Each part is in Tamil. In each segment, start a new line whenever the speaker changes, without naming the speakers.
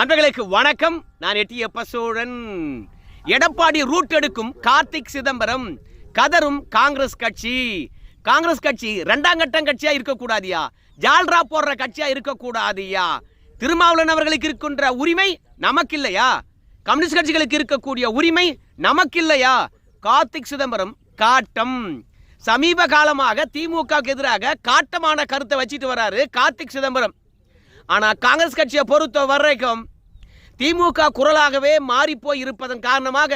நண்பர்களுக்கு வணக்கம். நான் எட்டி சோழன் எடப்பாடி ரூட் எடுக்கும் கார்த்திக் சிதம்பரம். கதரும் காங்கிரஸ் கட்சி. காங்கிரஸ் கட்சி ரெண்டாம் கட்டம் கட்சியா இருக்கக்கூடாதியா? ஜால்ரா போடுற கட்சியா இருக்கக்கூடாதியா? திருமாவளவன் அவர்களுக்கு இருக்கின்ற உரிமை நமக்கு இல்லையா கம்யூனிஸ்ட் கட்சிகளுக்கு இருக்கக்கூடிய உரிமை நமக்கு இல்லையா கார்த்திக் சிதம்பரம் காட்டம். சமீப காலமாக திமுகவுக்கு எதிராக காட்டமான கருத்தை வச்சிட்டு வராரு கார்த்திக் சிதம்பரம். ஆனா காங்கிரஸ் கட்சியை பொறுத்த வரைக்கும் திமுக குரலாகவே மாறிப்போய் இருப்பதன் காரணமாக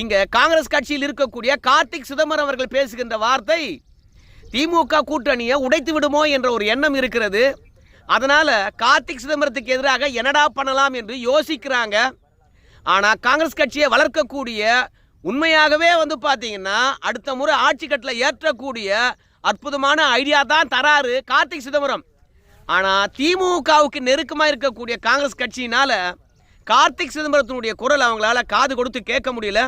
இங்க காங்கிரஸ் கட்சியில் இருக்கக்கூடிய கார்த்திக் சிதம்பரம் அவர்கள் பேசுகின்ற வார்த்தை திமுக கூட்டணியை உடைத்து விடுமோ என்ற ஒரு எண்ணம் இருக்கிறது. அதனால கார்த்திக் சிதம்பரத்துக்கு எதிராக என்னடா பண்ணலாம் என்று யோசிக்கிறாங்க. ஆனால் காங்கிரஸ் கட்சியை வளர்க்கக்கூடிய உண்மையாகவே வந்து பார்த்தீங்கன்னா அடுத்த முறை ஆட்சி கட்டில் ஏற்றக்கூடிய அற்புதமான ஐடியா தான் தராரு கார்த்திக் சிதம்பரம். ஆனால் திமுகவுக்கு நெருக்கமாக இருக்கக்கூடிய காங்கிரஸ் கட்சியினால் கார்த்திக் சிதம்பரத்தினுடைய குரல் அவங்களால காது கொடுத்து கேட்க முடியல.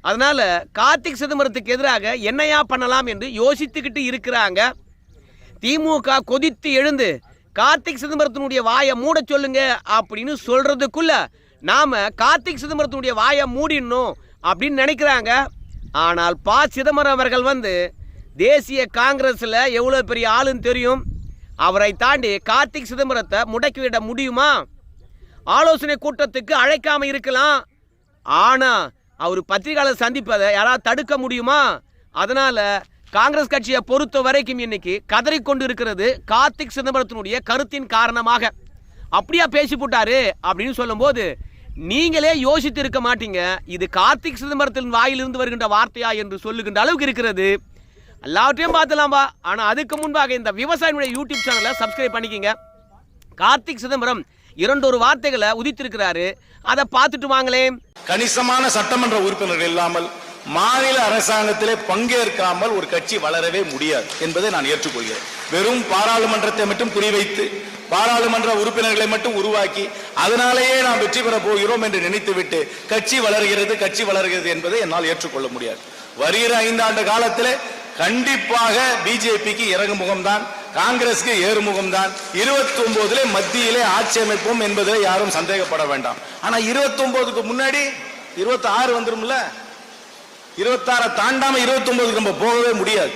அதனால் கார்த்திக் சிதம்பரத்துக்கு எதிராக என்னையா பண்ணலாம் என்று யோசித்துக்கிட்டு இருக்கிறாங்க. திமுக கொதித்து எழுந்து கார்த்திக் சிதம்பரத்தினுடைய வாயை மூட சொல்லுங்க அப்படின்னு சொல்கிறதுக்குள்ள நாம் கார்த்திக் சிதம்பரத்தினுடைய வாயை மூடிடணும் அப்படின்னு நினைக்கிறாங்க. ஆனால் ப. சிதம்பரம் அவர்கள் வந்து தேசிய காங்கிரஸில் எவ்வளோ பெரிய ஆளுன்னு தெரியும். அவரை தாண்டி கார்த்திக் சிதம்பரத்தை முடக்கிவிட முடியுமா? ஆலோசனை கூட்டத்துக்கு அழைக்காம இருக்கலாம். ஆனா அவர் பத்திரிகையாளர் சந்திப்பதை யாராவது தடுக்க முடியுமா? அதனால காங்கிரஸ் கட்சியை பொறுத்த வரைக்கும் இன்னைக்கு கதறிக்கொண்டு இருக்கிறது கார்த்திக் சிதம்பரத்தினுடைய கருத்தின் காரணமாக. அப்படியா பேசி போட்டாரு அப்படின்னு சொல்லும்போது நீங்களே யோசித்து இருக்க மாட்டீங்க. இது கார்த்திக் சிதம்பரத்தின் வாயிலிருந்து வருகின்ற வார்த்தையா என்று சொல்லுகின்ற அளவுக்கு இருக்கிறது. எல்லாவற்றையும் பார்த்துலாம்பா ஆனால் அதுக்கு முன்பாக இந்த விவசாயினுடைய யூடியூப் சேனலை சப்ஸ்கிரைப் பண்ணிக்கிங்க. கார்த்திக் சிதம்பரம் இரண்டொரு வார்த்தைகளை உதித்திருக்கிறாரு. அதை பார்த்துட்டு வாங்களே
கணிசமான சட்டமன்ற உறுப்பினர்கள் இல்லாமல் மாநில அரசாங்கத்திலே பங்கேற்காமல் ஒரு கட்சி வளரவே முடியாது என்பதை நான் ஏற்றுக்கொள்கிறேன். வெறும் பாராளுமன்றத்தை மட்டும் குறிவைத்து பாராளுமன்ற உறுப்பினர்களை மட்டும் உருவாக்கி அதனாலேயே நாம் வெற்றி பெற போகிறோம் என்று நினைத்துவிட்டு கட்சி வளர்கிறது கட்சி வளர்கிறது என்பதை என்னால் ஏற்றுக்கொள்ள முடியாது. வருகிற ஐந்தாண்டு காலத்திலே கண்டிப்பாக பிஜேபிக்கு இறங்கு முகம்தான் காங்கிரஸ்க்கு ஏறுமுகம் தான் இருபத்தி ஒன்பதுல மத்தியிலே ஆட்சி அமைப்போம் என்பதில் யாரும் சந்தேகப்பட வேண்டாம். ஆனா இருபத்தி ஒன்பதுக்கு முன்னாடி இருபத்தி ஆறு வந்துரும்ல? இருபத்தாற தாண்டாம இருபத்தி ஒன்பதுக்கு நம்ம போகவே முடியாது.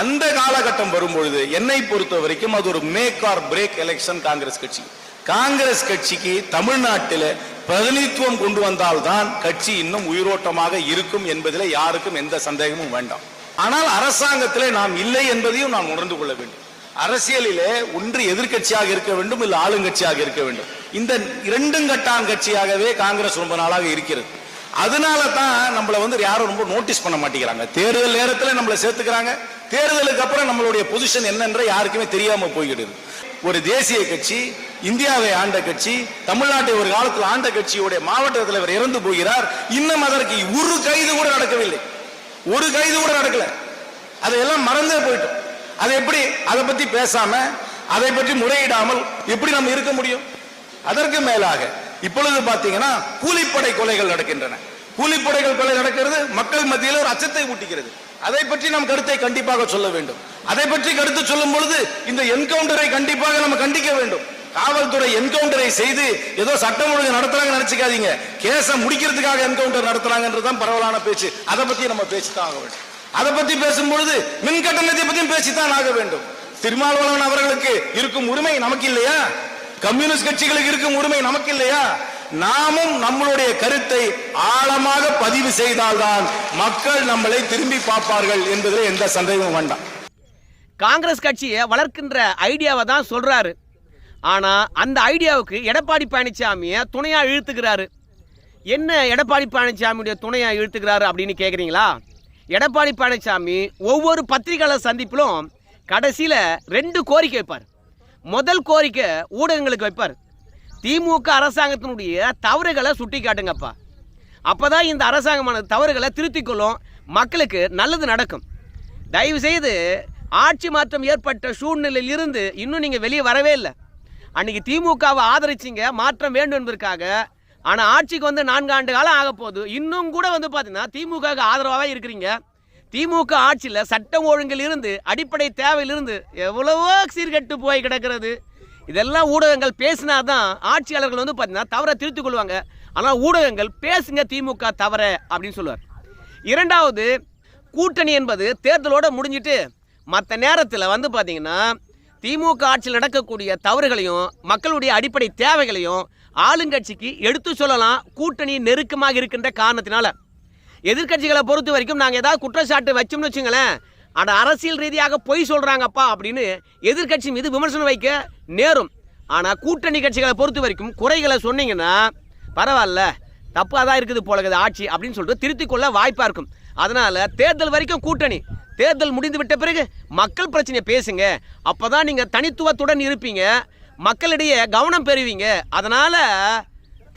அந்த காலகட்டம் வரும்பொழுது என்னை பொறுத்த வரைக்கும் அது ஒரு make or break election Congress கட்சி. காங்கிரஸ் கட்சிக்கு தமிழ்நாட்டில் பிரதிநிதித்துவம் கொண்டு வந்தால்தான் கட்சி இன்னும் உயிரோட்டமாக இருக்கும் என்பதில் யாருக்கும் எந்த சந்தேகமும் வேண்டாம். ஆனால் அரசாங்கத்திலே நாம் இல்லை என்பதையும் நாம் உணர்ந்து கொள்ள வேண்டும். அரசியலிலே ஒன்று எதிர்க்கட்சியாக இருக்க வேண்டும் இல்லை ஆளுங்கட்சியாக இருக்க வேண்டும். இந்த இரண்டும் கட்டான் கட்சியாகவே காங்கிரஸ் ரொம்ப நாளாக இருக்கிறது. அதனால தான் நம்மள வந்து யாரும் ரொம்ப நோட்டீஸ் பண்ண மாட்டேங்கிறாங்க. தேர்தல் நேரத்தில் நம்மளை சேர்த்துக்கிறாங்க. தேர்தலுக்கு அப்புறம் நம்மளுடைய பொசிஷன் என்னன்ற யாருக்குமே தெரியாம போய்கிடுது. ஒரு தேசிய கட்சி இந்தியாவை ஆண்ட கட்சி தமிழ்நாட்டை ஒரு காலத்தில் ஆண்ட கட்சியுடைய மாவட்ட தலைவர் இறந்து போகிறார். இன்னும் அதற்கு ஒரு கைது கூட நடக்கவில்லை. ஒரு கைது கூட நடக்கல. அதையெல்லாம் மறந்தே போயிட்டோம். அதை எப்படி அதை பத்தி பேசாம அதை பற்றி முறையிடாமல் எப்படி நம்ம இருக்க முடியும்? அதற்கு மேலாக இப்பொழுது பாத்தீங்கன்னா கூலிப்படை கொலைகள் நடக்கின்றன. கூலிப்படைகள் கொலை நடக்கிறது மக்கள் மத்தியில் ஒரு அச்சத்தை ஊட்டுகிறது. அதை பற்றி நம் கருத்தை கண்டிப்பாக சொல்ல வேண்டும். அதை பற்றி கருத்து சொல்லும் பொழுது இந்த என்கவுண்டரை கண்டிப்பாக நம்ம கண்டிக்க வேண்டும். காவல்துறை என்கவுண்டரை செய்து ஏதோ சட்டம் ஒழுங்கு நடத்துறாங்க நினைச்சுக்காதீங்க. கேஸை முடிக்கிறதுக்காக என்கவுண்டர் நடத்துறாங்கன்றதுதான் பரவலான பேச்சு. அதை பத்தி நம்ம பேசித்தான் ஆக வேண்டும். அதை பத்தி பேசும் பொழுது மின் கட்டணத்தை பத்தியும் பேசித்தான் ஆக வேண்டும். திருமாவளவன் அவர்களுக்கு இருக்கும் உரிமை நமக்கு இல்லையா கம்யூனிஸ்ட் கட்சிகளுக்கு இருக்கும் உரிமை நமக்கு இல்லையா நாமும் நம்மளுடைய கருத்தை ஆழமாக பதிவு செய்தால்தான் மக்கள் நம்மளை திரும்பி பார்ப்பார்கள் என்பதில் எந்த சந்தேகமும் வேண்டாம்.
காங்கிரஸ் கட்சியை வளர்க்கின்ற ஐடியாவை தான் சொல்றாரு. ஆனா அந்த ஐடியாவுக்கு எடப்பாடி பழனிசாமியை துணையா இழுத்துக்கிறாரு. என்ன எடப்பாடி பழனிசாமியுடைய துணையா இழுத்துக்கிறாரு அப்படின்னு கேக்குறீங்களா? எடப்பாடி பழனிசாமி ஒவ்வொரு பத்திரிகையாளர் சந்திப்பிலும் கடைசியில் ரெண்டு கோரிக்கை வைப்பார். முதல் கோரிக்கை ஊடகங்களுக்கு வைப்பார். திமுக அரசாங்கத்தினுடைய தவறுகளை சுட்டி காட்டுங்கப்பா அப்போ தான் இந்த அரசாங்கமானது தவறுகளை திருத்திக் கொள்ளும் மக்களுக்கு நல்லது நடக்கும். தயவு செய்து ஆட்சி மாற்றம் ஏற்பட்ட சூழ்நிலையில் இருந்து இன்னும் நீங்கள் வெளியே வரவே இல்லை. அன்றைக்கி திமுகவை ஆதரிச்சிங்க மாற்றம் வேண்டும் என்பதற்காக ஆனால் ஆட்சிக்கு வந்து நான்கு ஆண்டு காலம் ஆக போகுது. இன்னும் கூட வந்து பார்த்தீங்கன்னா திமுகவுக்கு ஆதரவாகவே இருக்கிறீங்க. திமுக ஆட்சியில் சட்டம் ஒழுங்கில் இருந்து அடிப்படை தேவையிலிருந்து எவ்வளவோ சீர்கெட்டு போய் கிடக்கிறது. இதெல்லாம் ஊடகங்கள் பேசினாதான் ஆட்சியாளர்கள் வந்து பார்த்தீங்கன்னா தவறை திருத்திக் கொள்வாங்க. ஆனால் ஊடகங்கள் பேசுங்க திமுக தவற அப்படின்னு சொல்லுவார். இரண்டாவது கூட்டணி என்பது தேர்தலோடு முடிஞ்சிட்டு மற்ற நேரத்தில் வந்து பார்த்தீங்கன்னா திமுக ஆட்சியில் நடக்கக்கூடிய தவறுகளையும் மக்களுடைய அடிப்படை தேவைகளையும் ஆளுங்கட்சிக்கு எடுத்து சொல்லலாம் கூட்டணி நெருக்கமாக இருக்கின்ற காரணத்தினால. எதிர்க்கட்சிகளை பொறுத்த வரைக்கும் நாங்கள் ஏதாவது குற்றச்சாட்டு வச்சோம்னு வச்சுங்களேன் ஆனால் அரசியல் ரீதியாக பொய் சொல்கிறாங்கப்பா அப்படின்னு எதிர்க்கட்சி மீது விமர்சனம் வைக்க நேரும். ஆனால் கூட்டணி கட்சிகளை பொறுத்த வரைக்கும் குறைகளை சொன்னீங்கன்னா பரவாயில்ல தப்பாக தான் இருக்குது போல இருக்குது ஆட்சி அப்படின்னு சொல்லிட்டு திருத்திக் கொள்ள வாய்ப்பாக இருக்கும். அதனால் தேர்தல் வரைக்கும் கூட்டணி. தேர்தல் முடிந்து விட்ட பிறகு மக்கள் பிரச்சனையை பேசுங்க. அப்போ தான் நீங்கள் தனித்துவத்துடன் இருப்பீங்க. மக்களிடையே கவனம் பெறுவீங்க. அதனால்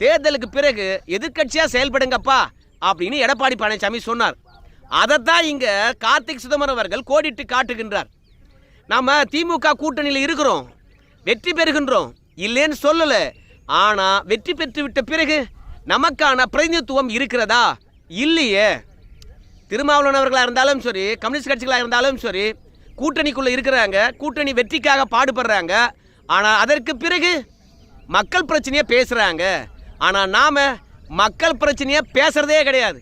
தேர்தலுக்கு பிறகு எதிர்க்கட்சியாக செயல்படுங்கப்பா அப்படின்னு எடப்பாடி பழனிசாமி சொன்னார். அதைத்தான் இங்கே கார்த்திக் சிதம்பரம் அவர்கள் கோடிட்டு காட்டுகின்றார். நாம திமுக கூட்டணியில் இருக்கிறோம் வெற்றி பெறுகின்றோம் இல்லைன்னு சொல்லலை. ஆனால் வெற்றி பெற்று விட்ட பிறகு நமக்கான பிரதிநிதித்துவம் இருக்கிறதா? இல்லையே. திருமாவளவன் அவர்களாக இருந்தாலும் சரி கம்யூனிஸ்ட் கட்சிகளாக இருந்தாலும் சரி கூட்டணிக்குள்ளே இருக்கிறாங்க கூட்டணி வெற்றிக்காக பாடுபடுறாங்க. ஆனால் அதற்கு பிறகு மக்கள் பிரச்சனையை பேசுகிறாங்க ஆனால் நாம் மக்கள் பிரச்சனையை பேசுகிறதே கிடையாது.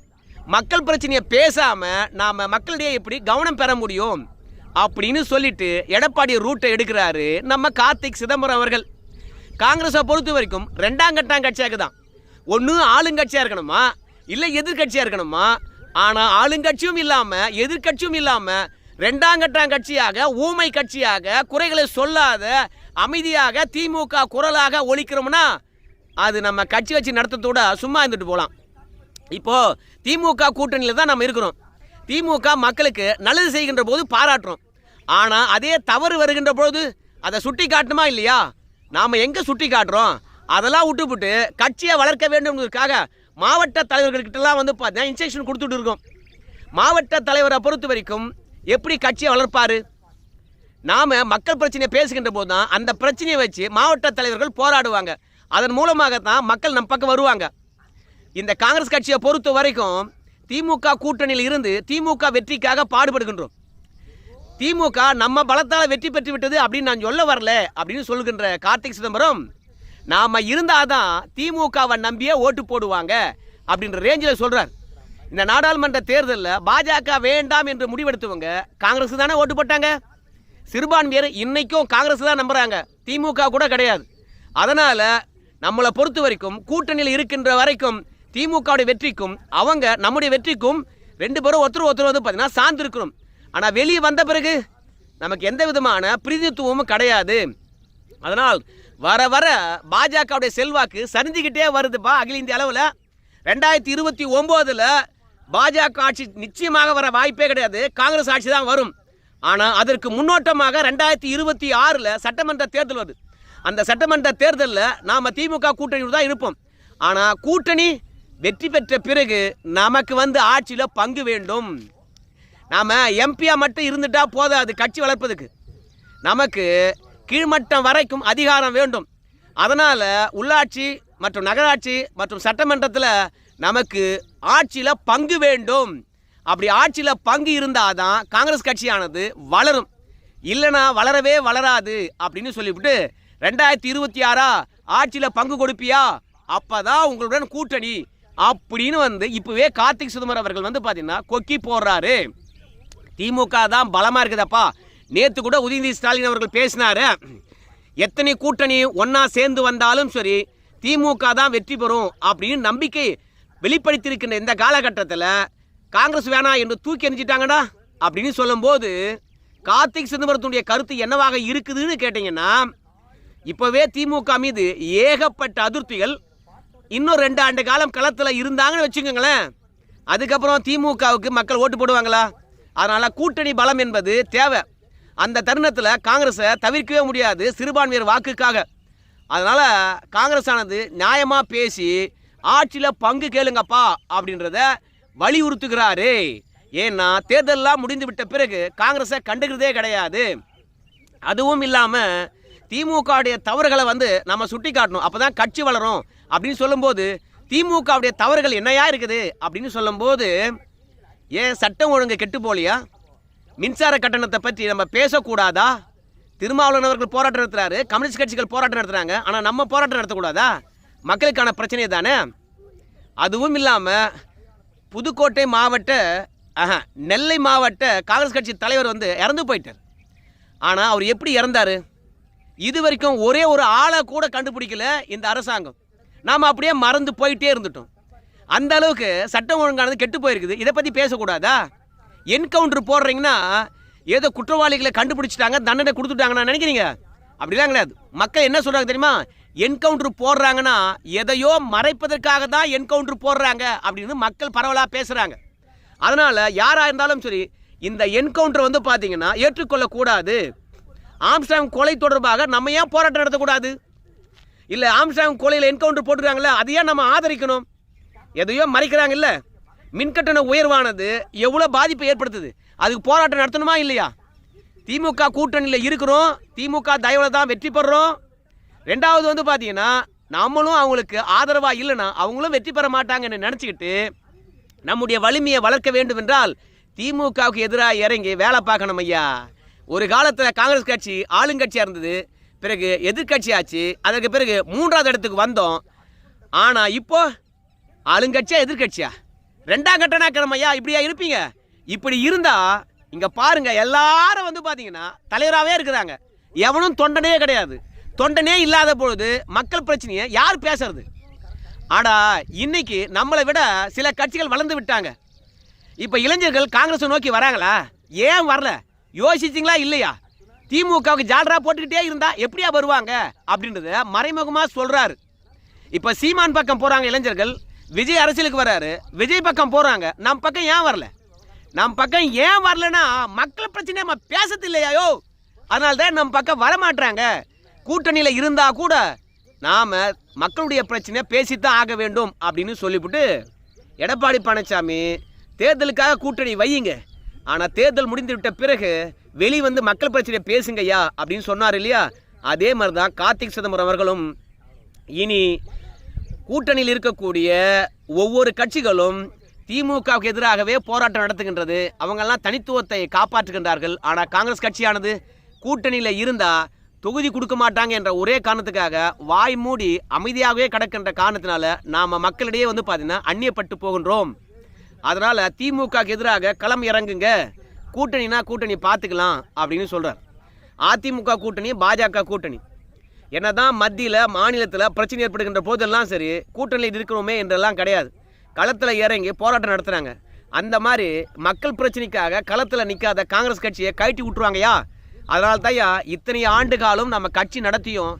மக்கள் பிரச்சனையை பேசாமல் நாம் மக்களிடையே எப்படி கவனம் பெற முடியும்? அப்படின்னு சொல்லிட்டு எடப்பாடி ரூட்டை எடுக்கிறாரு நம்ம கார்த்திக் சிதம்பரம் அவர்கள். காங்கிரஸை பொறுத்த வரைக்கும் ரெண்டாம் கட்டாம் கட்சியாக தான். ஒன்று ஆளுங்கட்சியாக இருக்கணுமா? இல்லை எதிர்க்கட்சியாக இருக்கணுமா? ஆனால் ஆளுங்கட்சியும் இல்லாமல் எதிர்க்கட்சியும் இல்லாமல் ரெண்டாம் கட்டாம் கட்சியாக ஊமை கட்சியாக குறைகளை சொல்லாத அமைதியாக திமுக குரலாக ஒழிக்கிறோம்னா அது நம்ம கட்சி வச்சு நடத்தத்தோட சும்மா இருந்துட்டு போகலாம் இப்போது திமுக கூட்டணியில் தான் நம்ம இருக்கிறோம். திமுக மக்களுக்கு நல்லது செய்கின்ற போது பாராட்டுறோம். ஆனால் அதே தவறு வருகின்ற பொழுது அதை சுட்டி காட்டணுமா இல்லையா? நாம் எங்கே சுட்டி காட்டுறோம்? அதெல்லாம் விட்டுப்புட்டு கட்சியை வளர்க்க வேண்டும்ங்கிறதுக்காக மாவட்ட தலைவர்கள்கிட்டலாம் வந்து பார்த்தீங்கன்னா இன்ஸ்ட்ரக்ஷன் கொடுத்துட்டு இருக்கோம். மாவட்ட தலைவரை பொறுத்த வரைக்கும் எப்படி கட்சியை வளர்ப்பார்? நாம மக்கள் பிரச்சனையை பேசுகின்ற போது தான் அந்த பிரச்சனையை வச்சு மாவட்ட தலைவர்கள் போராடுவாங்க. அதன் மூலமாகத்தான் மக்கள் நம் பக்கம் வருவாங்க. இந்த காங்கிரஸ் கட்சியை பொறுத்த வரைக்கும் திமுக கூட்டணியில் இருந்து திமுக வெற்றிக்காக பாடுபடுகின்றோம். திமுக நம்ம பலத்தால் வெற்றி பெற்று விட்டது அப்படின்னு நான் சொல்ல வரல அப்படின்னு சொல்கின்ற கார்த்திக் சிதம்பரம் இருந்தால் தான் திமுகவை நம்பியே ஓட்டு போடுவாங்க அப்படின்ற ரேஞ்சில் சொல்கிறார் இந்த நாடாளுமன்ற தேர்தலில் பாஜக வேண்டாம் என்று முடிவெடுத்தவங்க காங்கிரஸ் தானே ஓட்டு போட்டாங்க? சிறுபான்மையர் இன்றைக்கும் காங்கிரஸ் தான் நம்புகிறாங்க திமுக கூட கிடையாது. அதனால் நம்மளை பொறுத்த வரைக்கும் கூட்டணியில் இருக்கின்ற வரைக்கும் திமுகவுடைய வெற்றிக்கும் அவங்க நம்முடைய வெற்றிக்கும் ரெண்டு பேரும் ஒருத்தர் ஒருத்தர் வந்து பார்த்தீங்கன்னா சார்ந்து ஆனால் வெளியே வந்த பிறகு நமக்கு எந்த விதமான பிரதித்துவமும் கிடையாது. அதனால் வர வர பாஜகவுடைய செல்வாக்கு சரிஞ்சுக்கிட்டே வருதுப்பா அகில இந்திய அளவில். ரெண்டாயிரத்தி இருபத்தி ஒம்போதில் பாஜக ஆட்சி நிச்சயமாக வர வாய்ப்பே கிடையாது. காங்கிரஸ் ஆட்சி தான் வரும். ஆனால் அதற்கு முன்னோட்டமாக ரெண்டாயிரத்தி இருபத்தி ஆறில் சட்டமன்ற தேர்தல் வருது. அந்த சட்டமன்ற தேர்தலில் நாம் திமுக கூட்டணியோடு தான் இருப்போம். ஆனால் கூட்டணி வெற்றி பெற்ற பிறகு நமக்கு வந்து ஆட்சியில் பங்கு வேண்டும். நாம் எம்பியாக மட்டும் இருந்துட்டால் போதாது கட்சி வளர்ப்பதுக்கு. நமக்கு கீழ்மட்டம் வரைக்கும் அதிகாரம் வேண்டும். அதனால் உள்ளாட்சி மற்றும் நகராட்சி மற்றும் சட்டமன்றத்தில் நமக்கு ஆட்சியில் பங்கு வேண்டும். அப்படி ஆட்சியில் பங்கு இருந்தால் தான் காங்கிரஸ் கட்சியானது வளரும். இல்லைனா வளரவே வளராது அப்படின்னு சொல்லிவிட்டு ரெண்டாயிரத்தி இருபத்தி ஆறா ஆட்சியில் பங்கு கொடுப்பியா? அப்போ தான் உங்களுடன் கூட்டணி. அப்படின்னு வந்து இப்போவே கார்த்திக் சிதம்பரம் அவர்கள் வந்து பார்த்தீங்கன்னா கொக்கி போடுறாரு. திமுக தான் பலமாக இருக்குதப்பா. நேற்று கூட உதயநிதி ஸ்டாலின் அவர்கள் பேசினாரு. எத்தனை கூட்டணி ஒன்றா சேர்ந்து வந்தாலும் சரி திமுக தான் வெற்றி பெறும் அப்படின்னு நம்பிக்கை வெளிப்படுத்தியிருக்கின்ற இந்த காலகட்டத்தில் காங்கிரஸ் வேணாம் என்று தூக்கி எறிஞ்சிட்டாங்கடா அப்படின்னு சொல்லும்போது கார்த்திக் சிதம்பரத்துடைய கருத்து என்னவாக இருக்குதுன்னு கேட்டிங்கன்னா இப்போவே திமுக மீது ஏகப்பட்ட அதிருப்திகள் இன்னும் ரெண்டு ஆண்டு காலம் களத்தில் இருந்தாங்கன்னு வச்சுக்கோங்களேன். அதுக்கப்புறம் திமுகவுக்கு மக்கள் ஓட்டு போடுவாங்களா? அதனால் கூட்டணி பலம் என்பது தேவை. அந்த தருணத்தில் காங்கிரஸை தவிர்க்கவே முடியாது சிறுபான்மையர் வாக்குக்காக. அதனால் காங்கிரஸ் ஆனது நியாயமாக பேசி ஆட்சியில் பங்கு கேளுங்கப்பா அப்படின்றத வலியுறுத்துகிறாரு. ஏன்னா தேர்தலெலாம் முடிந்து விட்ட பிறகு காங்கிரஸை கண்டுக்கிறதே கிடையாது. அதுவும் இல்லாமல் திமுகவுடைய தவறுகளை வந்து நம்ம சுட்டி காட்டணும் அப்போ தான் கட்சி வளரும் அப்படின்னு சொல்லும்போது திமுகவுடைய தவறுகள் என்னையா இருக்குது அப்படின்னு சொல்லும்போது ஏன் சட்டம் ஒழுங்கு கெட்டு போலியா? மின்சார கட்டணத்தை பற்றி நம்ம பேசக்கூடாதா? திருமாவளவன் அவர்கள் போராட்டம் நடத்துகிறாரு கம்யூனிஸ்ட் கட்சிகள் போராட்டம் நடத்துகிறாங்க ஆனால் நம்ம போராட்டம் நடத்தக்கூடாதா? மக்களுக்கான பிரச்சனை தானே? அதுவும் இல்லாமல் புதுக்கோட்டை மாவட்ட ஆஹா, நெல்லை மாவட்ட காங்கிரஸ் கட்சி தலைவர் வந்து இறந்து போயிட்டார். ஆனால் அவர் எப்படி இறந்தார்? இது வரைக்கும் ஒரே ஒரு ஆளை கூட கண்டுபிடிக்கல இந்த அரசாங்கம். நாம் அப்படியே மறந்து போயிட்டே இருந்துட்டோம். அந்த அளவுக்கு சட்டம் ஒழுங்கானது கெட்டு போயிருக்குது. இதை பற்றி பேசக்கூடாதா? என்கவுண்டர் போடுறீங்கன்னா ஏதோ குற்றவாளிகளை கண்டுபிடிச்சிட்டாங்க தண்டனை கொடுத்துட்டாங்கன்னு நினைக்கிறீங்க? அப்படிலாம் கிடையாது. மக்கள் என்ன சொல்கிறாங்க தெரியுமா? என்கவுண்டர் போடுறாங்கன்னா எதையோ மறைப்பதற்காக தான் என்கவுண்டர் போடுறாங்க அப்படின்னு மக்கள் பரவலாக பேசுகிறாங்க அதனால் யாராக இருந்தாலும் சரி இந்த என்கவுண்டர் வந்து பார்த்தீங்கன்னா ஏற்றுக்கொள்ளக்கூடாது. ஆம்ஸ்டாங் கொலை தொடர்பாக நம்ம ஏன் போராட்டம் நடத்தக்கூடாது? இல்லை ஆம்ஸ்டாங் கொலையில் என்கவுண்டர் போட்டுருக்காங்களே அதையே நம்ம ஆதரிக்கணும். எதையோ மறைக்கிறாங்க இல்லை மின்கட்டண உயர்வானது எவ்வளோ பாதிப்பை ஏற்படுத்துது? அதுக்கு போராட்டம் நடத்தணுமா இல்லையா? திமுக கூட்டணியில் இருக்கிறோம் திமுக தயவில் தான் வெற்றி பெறுறோம் ரெண்டாவது வந்து பார்த்தீங்கன்னா நம்மளும் அவங்களுக்கு ஆதரவாக இல்லைன்னா அவங்களும் வெற்றி பெற மாட்டாங்கன்னு நினச்சிக்கிட்டு நம்முடைய வலிமையை வளர்க்க வேண்டும் என்றால் திமுகவுக்கு எதிராக இறங்கி வேலை பார்க்கணும் ஐயா. ஒரு காலத்தில் காங்கிரஸ் கட்சி ஆளுங்கட்சியாக இருந்தது பிறகு எதிர்க்கட்சி ஆச்சு அதற்கு பிறகு மூன்றாவது இடத்துக்கு வந்தோம். ஆனால் இப்போ ஆளுங்கட்சியா எதிர்க்கட்சியா? ரெண்டாம் கட்டணாக்கிரம் ஐயா இப்படியா இருப்பீங்க? இப்படி இருந்தால் இங்கே பாருங்க எல்லாரும் வந்து பார்த்தீங்கன்னா தலைவராகவே இருக்கிறாங்க. எவனும் தொண்டனே கிடையாது. தொண்டனே இல்லாத பொழுது மக்கள் பிரச்சனையை யார் பேசுறது? ஆடா இன்னைக்கு நம்மளை விட சில கட்சிகள் வளர்ந்து விட்டாங்க. இப்போ இளைஞர்கள் காங்கிரஸை நோக்கி வராங்களா? ஏன் வரல? யோசிச்சிங்களா இல்லையா? திமுகவுக்கு ஜால்ரா போட்டுக்கிட்டே இருந்தா எப்படியா வருவாங்க? அப்படின்றத மறைமுகமாக சொல்றாரு. இப்போ சீமான் பக்கம் போறாங்க இளைஞர்கள். விஜய் அரசியலுக்கு வராரு. விஜய் பக்கம் போறாங்க. நம் பக்கம் ஏன் வரல? நம் பக்கம் ஏன் வரலன்னா மக்கள் பிரச்சனை நம்ம பேசது இல்லையாயோ? அதனால தான் நம் பக்கம் வரமாட்டாங்க கூட்டணியில் இருந்தா கூட நாம் மக்களுடைய பிரச்சனையை பேசித்தான் ஆக வேண்டும் அப்படின்னு சொல்லிவிட்டு எடப்பாடி பழனிசாமி தேர்தலுக்காக கூட்டணி வையுங்க. ஆனால் தேர்தல் முடிந்து விட்ட பிறகு வெளி வந்து மக்கள் பிரச்சனையை பேசுங்கய்யா அப்படின்னு சொன்னார் இல்லையா? அதே மாதிரி தான் கார்த்திக் சிதம்பரம் அவர்களும் இனி கூட்டணியில் இருக்கக்கூடிய ஒவ்வொரு கட்சிகளும் திமுகவுக்கு எதிராகவே போராட்டம் நடத்துகின்றது. அவங்கெல்லாம் தனித்துவத்தை காப்பாற்றுகின்றார்கள். ஆனால் காங்கிரஸ் கட்சியானது கூட்டணியில் இருந்தால் தொகுதி கொடுக்க மாட்டாங்க என்ற ஒரே காரணத்துக்காக வாய் மூடி அமைதியாகவே கிடக்கின்ற காரணத்தினால நாம் மக்களிடையே வந்து பார்த்தீங்கன்னா அந்நியப்பட்டு போகின்றோம். அதனால் திமுகவுக்கு எதிராக களம் இறங்குங்க. கூட்டணினா கூட்டணி பார்த்துக்கலாம் அப்படின்னு சொல்கிறார் அதிமுக கூட்டணி பாஜக கூட்டணி. என்னதான் மத்தியில் மாநிலத்தில் பிரச்சனை ஏற்படுகின்ற போதெல்லாம் சரி கூட்டணியில் இருக்கிறோமே என்றெல்லாம் கிடையாது. களத்தில் இறங்கி போராட்டம் நடத்துகிறாங்க அந்த மாதிரி மக்கள் பிரச்சனைக்காக களத்தில் நிற்காத காங்கிரஸ் கட்சியை கழட்டி விட்டுருவாங்கயா அதனால தான்யா இத்தனை ஆண்டு காலம் நம்ம கட்சி நடத்தியும்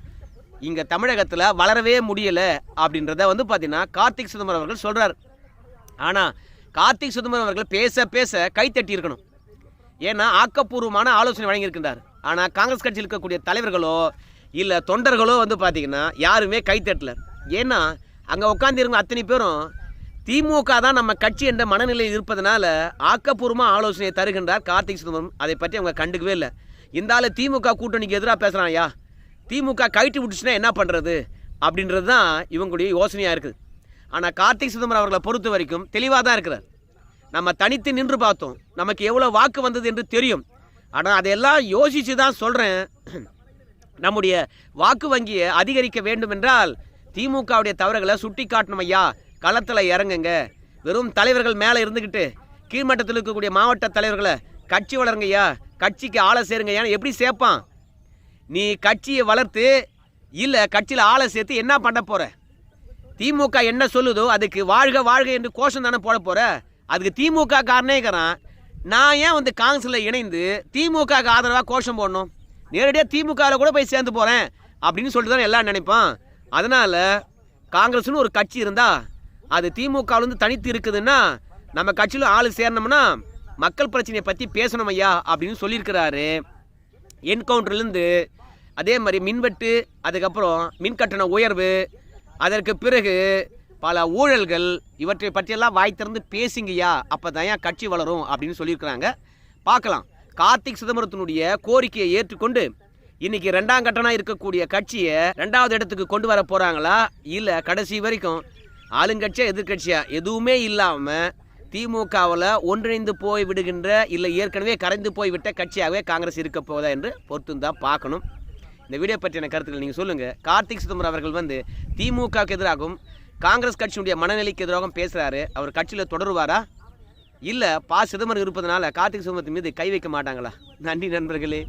இங்கே தமிழகத்தில் வளரவே முடியலை அப்படின்றத வந்து பார்த்தீங்கன்னா கார்த்திக் சிதம்பரம் அவர்கள் சொல்கிறார் ஆனால் கார்த்திக் சிதம்பரம் அவர்கள் பேச பேச கைத்தட்டி இருக்கணும். ஏன்னா ஆக்கப்பூர்வமான ஆலோசனை வழங்கியிருக்கின்றார். ஆனால் காங்கிரஸ் கட்சியில் இருக்கக்கூடிய தலைவர்களோ இல்லை தொண்டர்களோ வந்து பார்த்தீங்கன்னா யாருமே கைத்தட்டல ஏன்னா அங்கே உட்காந்துருங்க அத்தனை பேரும் திமுக தான் நம்ம கட்சி என்ற மனநிலையில் இருப்பதனால ஆக்கப்பூர்வமாக ஆலோசனையை தருகின்றார் கார்த்திக் சிதம்பரம். அதை பற்றி அவங்க கண்டுக்கவே இல்லை. இந்த ஆள் திமுக கூட்டணிக்கு எதிராக பேசுகிறான் ஐயா. திமுக கயிட்டு விட்டுச்சுன்னா என்ன பண்ணுறது அப்படின்றது தான் இவங்களுடைய யோசனையாக இருக்குது. ஆனால் கார்த்திக் சிதம்பரம் அவர்களை பொறுத்த வரைக்கும் தெளிவாக தான் இருக்கிறார். நம்ம தனித்து நின்று பார்த்தோம். நமக்கு எவ்வளோ வாக்கு வந்தது என்று தெரியும். ஆனால் அதையெல்லாம் யோசித்து தான் சொல்கிறேன் நம்முடைய வாக்கு வங்கியை அதிகரிக்க வேண்டும் என்றால் திமுகவுடைய தவறுகளை சுட்டி காட்டணும் ஐயா. களத்தில் இறங்குங்க. வெறும் தலைவர்கள் மேலே இருந்துக்கிட்டு கீழ்மட்டத்தில் இருக்கக்கூடிய மாவட்ட தலைவர்களை கட்சி வளருங்கய்யா கட்சிக்கு ஆளை சேருங்க. ஏன்னா எப்படி சேர்ப்பான் நீ கட்சியை வளர்த்து இல்லை கட்சியில் ஆளை சேர்த்து என்ன பண்ண போகிற திமுக என்ன சொல்லுதோ அதுக்கு வாழ்க வாழ்க என்று கோஷம் தானே போட போகிற அதுக்கு திமுக காரணே இருக்கிறான். நான் ஏன் வந்து காங்கிரஸில் இணைந்து திமுகவுக்கு ஆதரவாக கோஷம் போடணும்? நேரடியாக திமுகவில் கூட போய் சேர்ந்து போகிறேன் அப்படின்னு சொல்லிட்டு தான் எல்லாம் நினைப்பான். அதனால் காங்கிரஸ்னு ஒரு கட்சி இருந்தால் அது திமுகவிலேருந்து தனித்து இருக்குதுன்னா நம்ம கட்சியில் ஆள் சேரணும்னா மக்கள் பிரச்சனையை பற்றி பேசணும் ஐயா அப்படின்னு சொல்லியிருக்கிறாரு. என்கவுண்டர்லேருந்து அதே மாதிரி மின்வெட்டு அதுக்கப்புறம் மின்கட்டண உயர்வு அதற்கு பிறகு பல ஊழல்கள் இவற்றை பற்றியெல்லாம் வாய் திறந்து பேசுங்கய்யா அப்போ தான் கட்சி வளரும் அப்படின்னு சொல்லியிருக்கிறாங்க. பார்க்கலாம். கார்த்திக் சிதம்பரத்தினுடைய கோரிக்கையை ஏற்றுக்கொண்டு இன்னைக்கு ரெண்டாம் கட்டணம் இருக்கக்கூடிய கட்சியை ரெண்டாவது இடத்துக்கு கொண்டு வர போகிறாங்களா இல்லை கடைசி வரைக்கும் ஆளுங்கட்சியா எதிர்க்கட்சியா எதுவுமே இல்லாமல் திமுகவில் ஒன்றிணைந்து போய் விடுகின்ற இல்லை ஏற்கனவே கரைந்து போய் விட்ட கட்சியாகவே காங்கிரஸ் இருக்க போதா என்று பொறுத்து தான் பார்க்கணும் இந்த வீடியோ பற்றின கருத்துக்கள் நீங்கள் சொல்லுங்கள் கார்த்திக் சிதம்பரம் அவர்கள் வந்து திமுகவுக்கு எதிராகவும் காங்கிரஸ் கட்சியினுடைய மனநிலைக்கு எதிராகவும் பேசுகிறாரு அவர் கட்சியில் தொடருவாரா? இல்லை பா சிதம்பரம் இருப்பதனால கார்த்திக் சிதம்பரத்தின் மீது கை வைக்க மாட்டாங்களா? நன்றி நண்பர்களே.